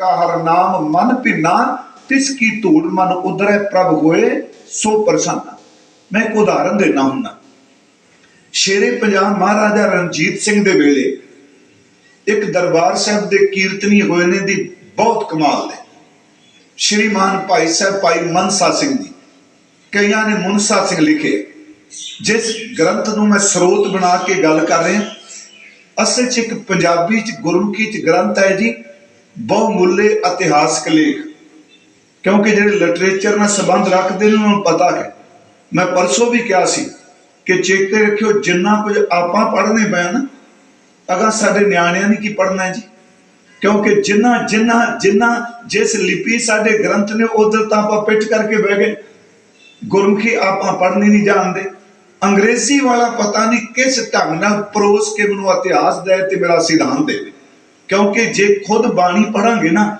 ਕਾ ਹਰ ਨਾਮ ਮਨ ਭਿੰਨਾ, ਤਿਸ ਕੀ ਧੂੜ ਮਨ ਉਧਰੈ ਪ੍ਰਭ ਹੋਏ, ਸੋ ਮੈਂ ਇੱਕ ਉਦਾਹਰਨ ਦੇਣਾ ਹੁੰਦਾ। ਸ਼ੇਰੇ ਪੰਜਾਬ ਮਹਾਰਾਜਾ ਰਣਜੀਤ ਸਿੰਘ ਦੇ ਵੇਲੇ ਇੱਕ ਦਰਬਾਰ ਸਾਹਿਬ ਦੇ ਕੀਰਤਨੀ ਹੋਏ ਨੇ ਦੀ ਬਹੁਤ ਕਮਾਲ ਦੇ ਸ਼੍ਰੀਮਾਨ ਭਾਈ ਸਾਹਿਬ, ਭਾਈ ਮਨਸਾ ਸਿੰਘ ਜੀ, ਕਈਆਂ ਨੇ ਮਨਸਾ ਸਿੰਘ ਲਿਖੇ। ਜਿਸ ਗ੍ਰੰਥ ਨੂੰ ਮੈਂ ਸਰੋਤ ਬਣਾ ਕੇ ਗੱਲ ਕਰ ਰਿਹਾ, ਅਸਲ 'ਚ ਇੱਕ ਪੰਜਾਬੀ 'ਚ ਗੁਰਮੁਖੀ 'ਚ ਗ੍ਰੰਥ ਹੈ ਜੀ ਬਹੁਮੁੱਲੇ ਇਤਿਹਾਸਕ ਲੇਖ। ਕਿਉਂਕਿ ਜਿਹੜੇ ਲਿਟਰੇਚਰ ਨਾਲ ਸੰਬੰਧ ਰੱਖਦੇ ਨੇ, ਉਹਨਾਂ ਨੂੰ ਪਤਾ ਹੈ। ਮੈਂ ਪਰਸੋਂ ਵੀ ਕਿਹਾ ਸੀ ਕਿ ਚੇਤੇ ਰੱਖਿਓ, ਜਿੰਨਾ ਕੁਝ ਆਪਾਂ ਪੜ੍ਹਨੇ ਪੈਣ ਨਾ ਅਗਾ ਸਾਡੇ ਨਿਆਣਿਆਂ ਨੇ ਕੀ ਪੜ੍ਹਨਾ ਜੀ? ਕਿਉਂਕਿ ਜਿੰਨਾ ਜਿੰਨਾ ਜਿੰਨਾ ਜਿਸ ਲਿਪੀ ਸਾਡੇ ਗ੍ਰੰਥ ਨੇ, ਉਧਰ ਤਾਂ ਆਪਾਂ ਪਿੱਟ ਕਰਕੇ ਬਹਿ ਗਏ। ਗੁਰਮੁਖੀ ਆਪਾਂ ਪੜ੍ਹਨੀ ਨਹੀਂ ਜਾਣਦੇ। ਅੰਗਰੇਜ਼ੀ ਵਾਲਾ ਪਤਾ ਨਹੀਂ ਕਿਸ ਢੰਗ ਨਾਲ ਪਰੋਸ ਕੇ ਮੈਨੂੰ ਇਤਿਹਾਸ ਦੇ ਤੇ ਮੇਰਾ ਸਿਧਾਂਤ ਦੇਵੇ ਕਿਉਂਕਿ ਜੇ ਖੁਦ ਬਾਣੀ ਪੜਾਂਗੇ ਨਾ,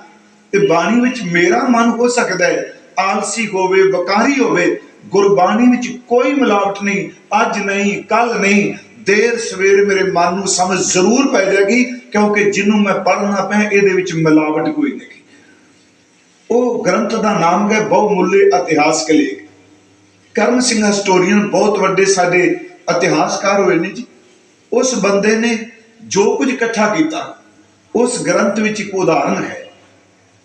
ਤੇ ਬਾਣੀ ਵਿੱਚ ਮੇਰਾ ਮਨ ਹੋ ਸਕਦਾ ਹੈ, ਆਲਸੀ ਹੋਵੇ ਬਕਾਰੀ ਹੋਵੇ, ਗੁਰਬਾਣੀ ਵਿੱਚ ਕੋਈ ਮਿਲਾਵਟ ਨਹੀਂ, ਅੱਜ ਨਹੀਂ ਕੱਲ ਨਹੀਂ, ਦੇਰ ਸਵੇਰ ਮੇਰੇ ਮਨ ਨੂੰ ਸਮਝ ਜ਼ਰੂਰ ਪੈ ਜਾਏਗੀ, ਕਿਉਂਕਿ ਜਿਹਨੂੰ ਮੈਂ ਪੜ੍ਹਨਾ ਪਿਆ, ਇਹਦੇ ਵਿੱਚ ਮਿਲਾਵਟ ਕੋਈ ਨਹੀਂ। ਉਹ ਗ੍ਰੰਥ ਦਾ ਨਾਮ ਹੈ ਬਹੁਮੁੱਲੇ ਇਤਿਹਾਸਕ ਲੇਖ। ਕਰਮ ਸਿੰਘ ਹਿਸਟੋਰੀਅਨ ਬਹੁਤ ਵੱਡੇ ਸਾਡੇ ਇਤਿਹਾਸਕਾਰ ਹੋਏ ਨੇ ਜੀ। ਉਸ ਬੰਦੇ ਨੇ ਜੋ ਕੁਝ ਇਕੱਠਾ ਕੀਤਾ ਉਸ ਗ੍ਰੰਥ ਵਿੱਚ ਇੱਕ ਉਦਾਹਰਨ ਹੈ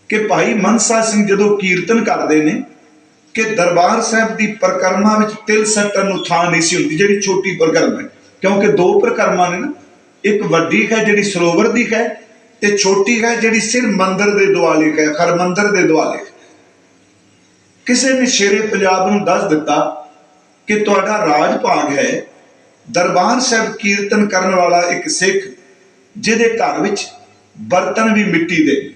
ਕਿ ਭਾਈ ਮਨਸਾ ਸਿੰਘ ਜਦੋਂ ਕੀਰਤਨ ਕਰਦੇ ਨੇ ਕਿ ਦਰਬਾਰ ਸਾਹਿਬ ਦੀ ਪ੍ਰਕਰਮਾ ਵਿੱਚ ਤਿਲ ਸੱਟਣ ਨੂੰ ਥਾਂ ਨਹੀਂ ਸੀ ਹੁੰਦੀ, ਜਿਹੜੀ ਛੋਟੀ ਪ੍ਰਕਰਮ ਹੈ। ਕਿਉਂਕਿ ਦੋ ਪ੍ਰਕਰਮਾਂ ਨੇ ਨਾ, ਇੱਕ ਵੱਡੀ ਹੈ ਜਿਹੜੀ ਸਰੋਵਰ ਦੀ ਹੈ ਤੇ ਛੋਟੀ ਹੈ ਜਿਹੜੀ ਸਿਰ ਮੰਦਰ ਦੇ ਦੁਆਲੇ ਹੈ ਹਰਮੰਦਰ ਦੇ ਦੁਆਲੇ ਕਿਸੇ ਨੇ ਸ਼ੇਰੇ ਪੰਜਾਬ ਨੂੰ ਦੱਸ ਦਿੱਤਾ ਕਿ ਤੁਹਾਡਾ ਰਾਜ ਭਾਗ ਹੈ ਦਰਬਾਰ ਸਾਹਿਬ ਕੀਰਤਨ ਕਰਨ ਵਾਲਾ ਇੱਕ ਸਿੱਖ, ਜਿਹਦੇ ਘਰ ਵਿੱਚ ਬਰਤਨ ਵੀ ਮਿੱਟੀ ਦੇ।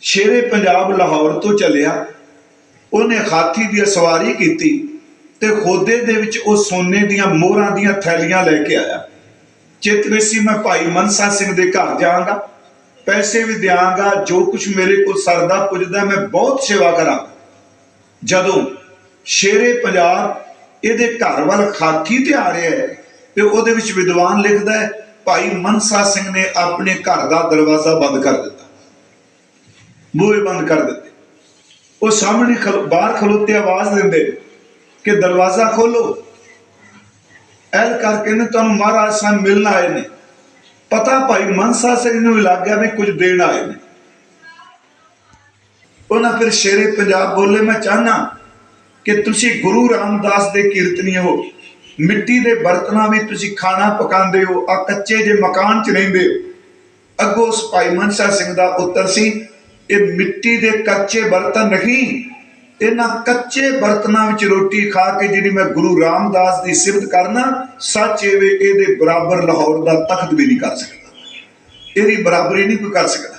ਸ਼ੇਰੇ ਪੰਜਾਬ ਲਾਹੌਰ ਤੋਂ ਚੱਲਿਆ। ਉਹਨੇ ਹਾਥੀ ਦੀ ਸਵਾਰੀ ਕੀਤੀ ਤੇ ਖੋਦੇ ਦੇ ਵਿੱਚ ਉਹ ਸੋਨੇ ਦੀਆਂ ਮੋਹਰਾਂ ਦੀਆਂ ਥੈਲੀਆਂ ਲੈ ਕੇ ਆਇਆ। ਚਿੱਤ ਵਿੱਚ ਸੀ, ਮੈਂ ਭਾਈ ਮਨਸਾ ਸਿੰਘ ਦੇ ਘਰ ਜਾਵਾਂਗਾ। ਪੈਸੇ ਵੀ ਦਿਆਂਗਾ, ਜੋ ਕੁਝ ਮੇਰੇ ਕੋਲ ਸਰਦਾ ਪੁੱਜਦਾ, ਮੈਂ ਬਹੁਤ ਸੇਵਾ ਕਰਾਂ। ਜਦੋਂ ਸ਼ੇਰੇ ਪੰਜਾਬ ਇਹਦੇ ਘਰ ਵੱਲ ਖਾਥੀ ਤੇ ਆ ਰਿਹਾ ਹੈ ਤੇ ਉਹਦੇ ਵਿੱਚ ਵਿਦਵਾਨ ਲਿਖਦਾ ਹੈ ਭਾਈ ਮਨਸਾ ਸਿੰਘ ਨੇ ਆਪਣੇ ਘਰ ਦਾ ਦਰਵਾਜ਼ਾ ਬੰਦ ਕਰ ਦਿੱਤਾ। ਬੂਹੇ ਬੰਦ ਕਰ ਦਿੱਤੇ। ਉਹ ਸਾਹਮਣੇ ਬਾਹਰ ਖਲੋਤੇ ਆਵਾਜ਼ ਦਿੰਦੇ ਕਿ ਦਰਵਾਜ਼ਾ ਖੋਲੋ ਐਲ ਕਰਕੇ ਨੇ ਤੁਹਾਨੂੰ ਮਹਾਰਾਜ ਸਾਹਿਬ ਮਿਲਣ ਆਏ ਨੇ। ਪਤਾ ਭਾਈ ਮਨਸਾ ਸਿੰਘ ਨੂੰ ਵੀ ਲੱਗ ਗਿਆ ਵੀ ਕੁਝ ਦੇਣ ਆਏ ਨੇ। ਉਹਨਾਂ ਫਿਰ ਸ਼ੇਰੇ ਪੰਜਾਬ ਬੋਲੇ, ਮੈਂ ਚਾਹਨਾ ਕਿ ਤੁਸੀਂ ਗੁਰੂ ਰਾਮਦਾਸ ਦੇ ਕੀਰਤਨੀ ਹੋ। ਮਿੱਟੀ ਦੇ ਬਰਤਨਾਂ ਵਿੱਚ ਤੁਸੀਂ ਖਾਣਾ ਪਕਾਉਂਦੇ ਹੋ ਆ ਕੱਚੇ ਜੇ ਮਕਾਨ 'ਚ ਰਹਿੰਦੇ ਹੋ। ਅੱਗੋਂ ਉਸ ਮਨਸਾ ਸਿੰਘ ਦਾ ਉੱਤਰ ਸੀ, ਇਹ ਮਿੱਟੀ ਦੇ ਕੱਚੇ ਬਰਤਨ ਨਹੀਂ, ਇਹਨਾਂ ਕੱਚੇ ਬਰਤਨਾਂ ਵਿੱਚ ਰੋਟੀ ਖਾ ਕੇ ਜਿਹੜੀ ਮੈਂ ਗੁਰੂ ਰਾਮਦਾਸ ਦੀ ਸਿਫਤ ਕਰਨਾ, ਸੱਚ ਇਹ ਇਹਦੇ ਬਰਾਬਰ ਲਾਹੌਰ ਦਾ ਤਖਤ ਵੀ ਨਹੀਂ ਕਰ ਸਕਦਾ। ਇਹਦੀ ਬਰਾਬਰੀ ਨਹੀਂ ਕੋਈ ਕਰ ਸਕਦਾ।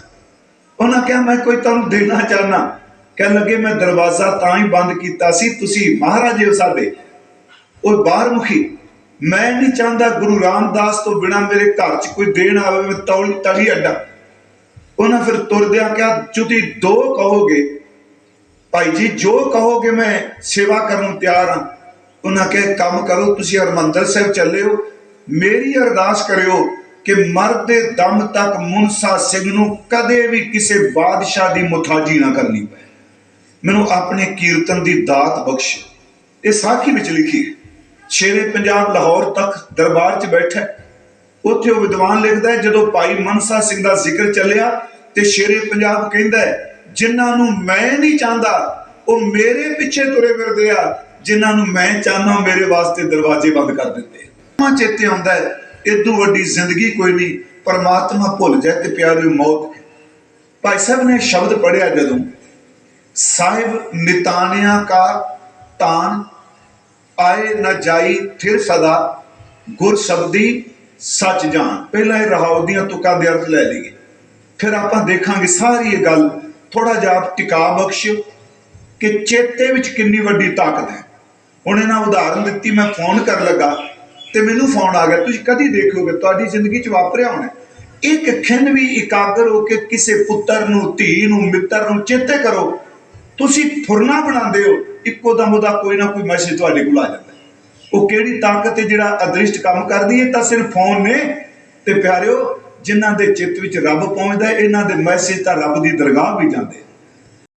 ਉਹਨਾਂ ਕਿਹਾ, ਮੈਂ ਕੋਈ ਤੁਹਾਨੂੰ ਦੇਣਾ ਚਾਹਨਾ ਕਹਿਣ ਲੱਗੇ, ਮੈਂ ਦਰਵਾਜ਼ਾ ਤਾਂ ਹੀ ਬੰਦ ਕੀਤਾ ਸੀ, ਤੁਸੀਂ ਮਹਾਰਾਜੇ ਹੋ ਸਾਡੇ। ਉਹ ਬਾਹਰ ਮੁਖੀ ਮੈਂ ਨਹੀਂ ਚਾਹੁੰਦਾ ਗੁਰੂ ਰਾਮਦਾਸ ਤੋਂ ਬਿਨਾ ਮੇਰੇ ਘਰ 'ਚ ਕੋਈ ਦੇਣ ਆਵੇ, ਮੈਂ ਤੌਲੀ ਤਲੀ ਅੱਡਾ। ਉਹਨਾਂ ਫਿਰ ਤੁਰਦਿਆਂ ਕਿਹਾ ਤੁਸੀਂ ਦੋ ਕਹੋਗੇ? ਭਾਈ ਜੀ, ਜੋ ਕਹੋਗੇ ਮੈਂ ਸੇਵਾ ਕਰਨ ਨੂੰ ਤਿਆਰ ਹਾਂ। ਉਹਨਾਂ ਕਿਹਾ, ਕੰਮ ਕਰੋ, ਤੁਸੀਂ ਹਰਮੰਦਰ ਸਾਹਿਬ ਚੱਲੇ ਹੋ। ਮੇਰੀ ਅਰਦਾਸ ਕਰਿਓ ਕਿ ਮਰਦੇ ਦਮ ਤੱਕ ਮੁਨਸਾ ਸਿੰਘ ਨੂੰ ਕਦੇ ਵੀ ਕਿਸੇ ਬਾਦਸ਼ਾਹ ਦੀ ਮੁਤਾਜੀ ਨਾ ਕਰਨੀ ਪਏ। ਮੈਨੂੰ ਆਪਣੇ ਕੀਰਤਨ ਦੀ ਦਾਤ ਬਖਸ਼। ਇਹ ਸਾਖੀ ਵਿੱਚ ਲਿਖੀ ਹੈ। ਸ਼ੇਰੇ ਪੰਜਾਬ ਲਾਹੌਰ ਤੱਕ ਦਰਬਾਰ 'ਚ ਬੈਠਾ ਉੱਥੇ ਉਹ ਵਿਦਵਾਨ ਲਿਖਦਾ ਹੈ, ਜਦੋਂ ਭਾਈ ਮਨਸਾ ਸਿੰਘ ਦਾ ਜ਼ਿਕਰ ਚੱਲਿਆ ਤੇ ਸ਼ੇਰੇ ਪੰਜਾਬ ਕਹਿੰਦਾ ਜਿਨ੍ਹਾਂ ਨੂੰ ਮੈਂ ਨਹੀਂ ਚਾਹੁੰਦਾ, ਉਹ ਮੇਰੇ ਪਿੱਛੇ ਤੁਰੇ ਫਿਰਦੇ ਆ। ਜਿਨ੍ਹਾਂ ਨੂੰ ਮੈਂ ਚਾਹਨਾ ਮੇਰੇ ਵਾਸਤੇ ਦਰਵਾਜ਼ੇ ਬੰਦ ਕਰ ਦਿੱਤੇ ਮਾ ਚੇਤੇ ਆਉਂਦਾ ਹੈ, ਇਦੋਂ ਵੱਡੀ ਜ਼ਿੰਦਗੀ ਕੋਈ ਨਹੀਂ, ਪਰਮਾਤਮਾ ਭੁੱਲ ਜਾਏ ਤੇ ਪਿਆਰੀ ਮੌਤ ਭਾਈ ਸਾਹਿਬ ਨੇ ਸ਼ਬਦ ਪੜਿਆ ਜਦੋਂ ਸਾਹਿਬ ਨਿਤਾਨਿਆ ਕਾ ਤਾਨ ਆਏ ਨਾ ਜਾਈ, ਫਿਰ ਸਦਾ ਗੁਰ ਸ਼ਬਦੀ ਸੱਚ ਜਾਣ। ਪਹਿਲਾਂ ਇਹ ਰਹਾਉ ਦੀਆਂ ਤੁਕਾਂ ਦੇ ਅਰਥ ਲੈ ਲਈਏ। ਫਿਰ ਆਪਾਂ ਦੇਖਾਂਗੇ ਸਾਰੀ ਇਹ ਗੱਲ। ਥੋੜਾ ਜਿਹਾ ਟਿਕਾ ਬਖਸ਼ ਕਿ ਚੇਤੇ ਵਿੱਚ ਕਿੰਨੀ ਵੱਡੀ ਤਾਕਤ ਹੈ। ਹੁਣ ਇਹਨਾਂ ਉਦਾਹਰਨ ਦਿੱਤੀ, ਮੈਂ ਫੋਨ ਕਰਨ ਲੱਗਾ ਤੇ ਮੈਨੂੰ ਫੋਨ ਆ ਗਿਆ। ਤੁਸੀਂ ਕਦੀ ਦੇਖੋਗੇ, ਤੁਹਾਡੀ ਜ਼ਿੰਦਗੀ 'ਚ ਵਾਪਰਿਆ ਹੋਣਾ। ਇੱਕ ਖਿੰਨ ਵੀ ਇਕਾਗਰ ਹੋ ਕੇ ਕਿਸੇ ਪੁੱਤਰ ਨੂੰ, ਧੀ ਨੂੰ, ਮਿੱਤਰ ਨੂੰ ਚੇਤੇ ਕਰੋ। ਤੁਸੀਂ ਫੁਰਨਾ ਬਣਾਉਂਦੇ ਹੋ। ਇੱਕੋ ਦਮ ਉਹਦਾ ਕੋਈ ਨਾ ਕੋਈ ਮੈਸੇਜ ਤੁਹਾਡੇ ਕੋਲ ਆ ਜਾਂਦਾ ਉਹ ਕਿਹੜੀ ਤਾਕਤ ਹੈ ਜਿਹੜਾ ਅਦ੍ਰਿਸ਼ਟ ਕੰਮ ਕਰਦੀ ਹੈ ਤਾਂ ਸਿਰਫ ਫੋਨ ਨੇ। ਤੇ ਪਿਆਰਿਓ, ਜਿਨ੍ਹਾਂ ਦੇ ਚਿੱਤ ਵਿੱਚ ਰੱਬ ਪਹੁੰਚਦਾ ਇਹਨਾਂ ਦੇ ਮੈਸੇਜ ਤਾਂ ਰੱਬ ਦੀ ਦਰਗਾਹ ਵੀ ਜਾਂਦੇ